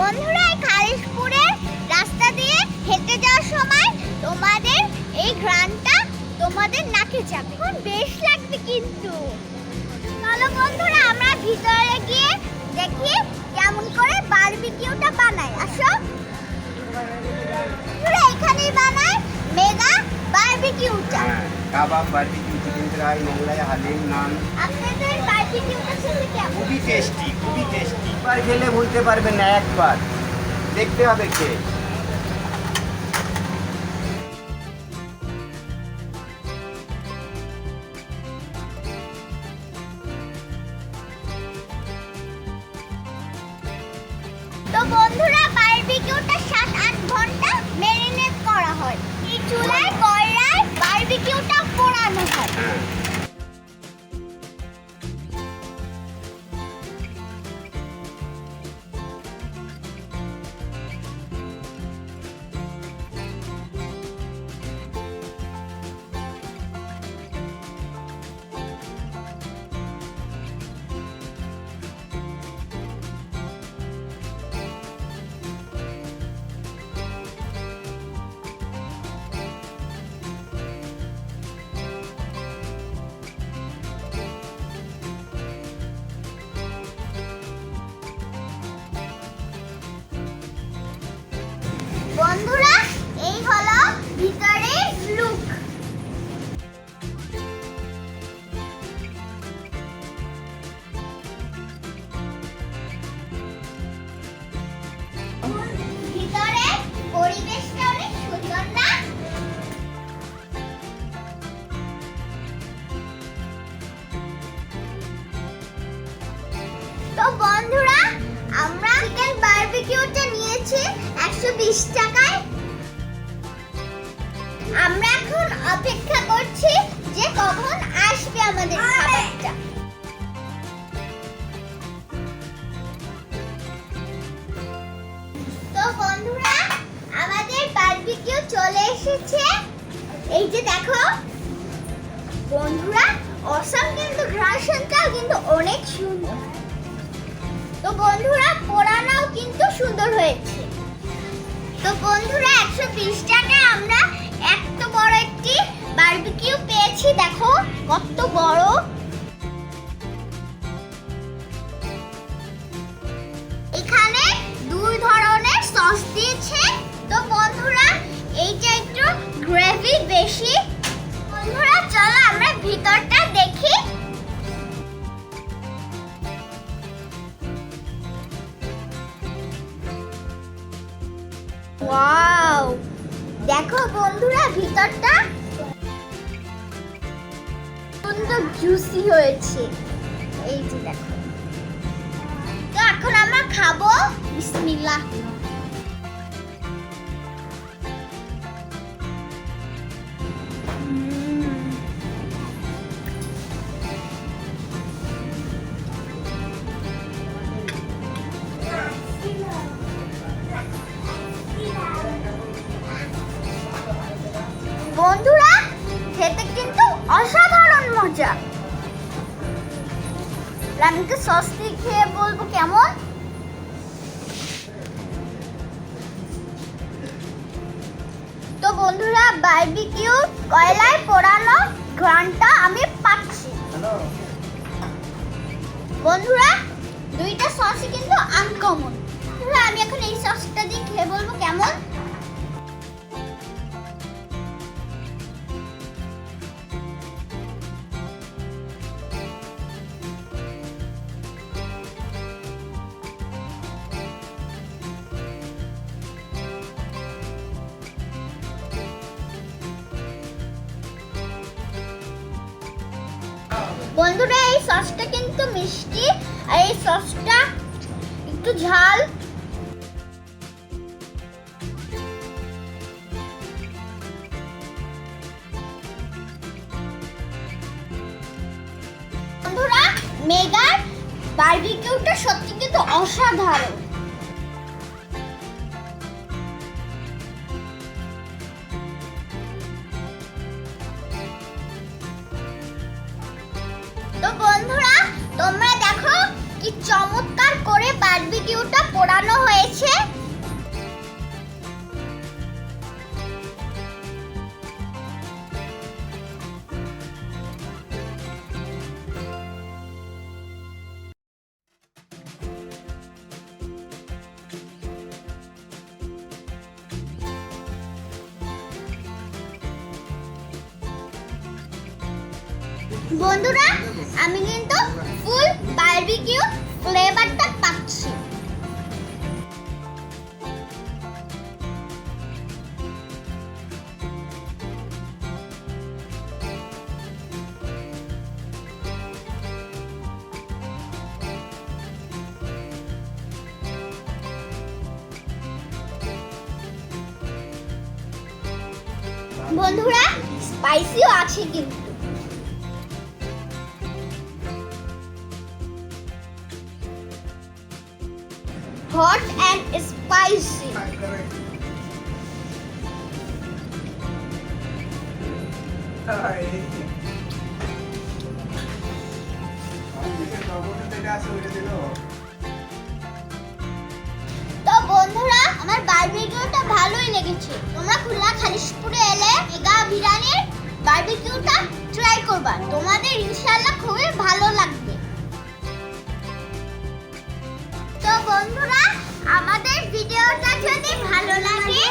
বন্ধুরা, এই খালিশপুরের রাস্তা দিয়ে হেঁটে যাওয়ার সময় তোমাদের এই ঘ্রাণটা তোমাদের নাকে যাবে। এখন বেশ লাগবে কিন্তু। চলো বন্ধুরা, আমরা ভিতরে গিয়ে দেখি কেমন করে বারবিকিউটা বানায়। আসো। এখানেই বানায় মেগা বারবিকিউটা। কাবাব বারবিকিউ। চিকেন রায় মোগলাই হালিম নান খুবই টেস্টি খুবই টেস্টি একবার খেলে বলতে পারবেন না একবার। দেখতে হবে খেয়ে 120 টাকায়। আমরা এখন অপেক্ষা করছি যে কখন আসবে আমাদের খাবারটা। তো বন্ধুরা আমাদের বারবিকিউ চলে এসেছে। এই যে দেখো বন্ধুরা অসম কিন্তু ঘ্রাসনটা কিন্তু অনেক সুন্দর। তো বন্ধুরা পোড়ানাও কিন্তু সুন্দর হয়েছে। তো বন্ধুরা একশো বিশ টাকায় আমরা এত বড় একটি বার্বিকিউ পেয়েছি। দেখো কত বড়। ওয়াও দেখো বন্ধুরা, ভিতরটা সুন্দর জুসি হয়েছে। এই যে দেখো। তো এখন আমরা খাব বিসমিল্লাহ। রানীকে সস দিয়ে খেয়ে বলব কেমন? তো বন্ধুরা বারবিকিউ কয়লায় পোড়ানো ঘ্রাণটা আমি পাচ্ছি। বন্ধুরা দুইটা সসই কিন্তু আনকমন আমি এখন এই সসটা দিয়ে খেয়ে বলব কেমন? বন্ধুরা, এই সসটা কিন্তু মিষ্টি, আর এই সসটা একটু ঝাল। বন্ধুরা, মেগার বার্বিকিউটা সত্যি কিন্তু অসাধারণ। তো বন্ধুরা তোমরা দেখো কি চমৎকার করে বারবিকিউটা পোড়ানো হয়েছে। বন্ধুরা আমি কিন্তু ফুল বারবিকিউ ফ্লেভারটা পাচ্ছি। বন্ধুরা স্পাইসিও আছে কিন্তু। Hot and spicy. তো বন্ধুরা, আমার বারবিকিউটা ভালোই লেগেছে। তোমরা খুলনা খালিশপুরে এলে মেগা বিরিয়ানির বারবিকিউটা ট্রাই করবা। তোমাদের ইনশাআল্লাহ খুবই ভালো লাগবে। তো বন্ধুরা আমাদের ভিডিওটা যদি ভালো লাগে